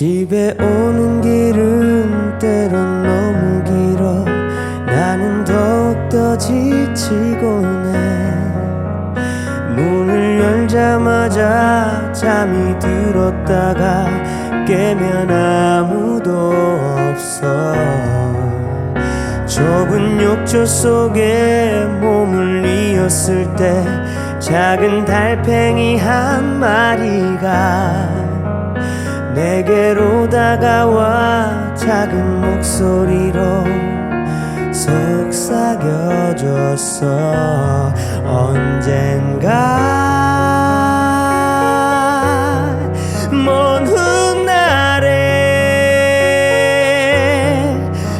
집에 오는 길은 때론 너무 길어. 나는 더욱더 지치고네. 문을 열자마자 잠이 들었다가 깨면 아무도 없어. 좁은 욕조 속에 몸을 이었을 때 작은 달팽이 한 마리가 내게로 다가와 작은 목소리로 속삭여줬어. 언젠가 먼 훗날에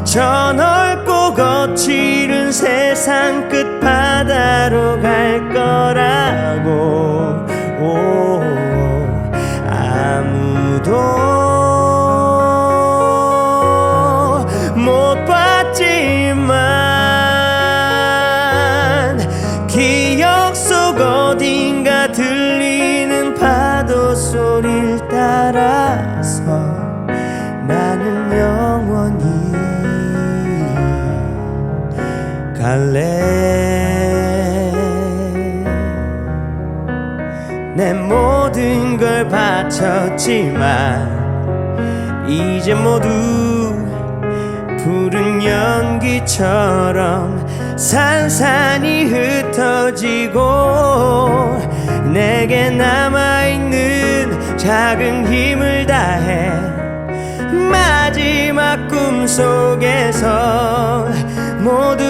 저 넓고 거칠은 세상 끝바다로 갈 거라고 기억 속 어딘가 들리는 파도 소리를 따라서 나는 영원히 갈래. 내 모든 걸 바쳤지만 이제 모두 푸른 연기처럼 산산이 흩어지고 내게 남아있는 작은 힘을 다해 마지막 꿈속에서 모두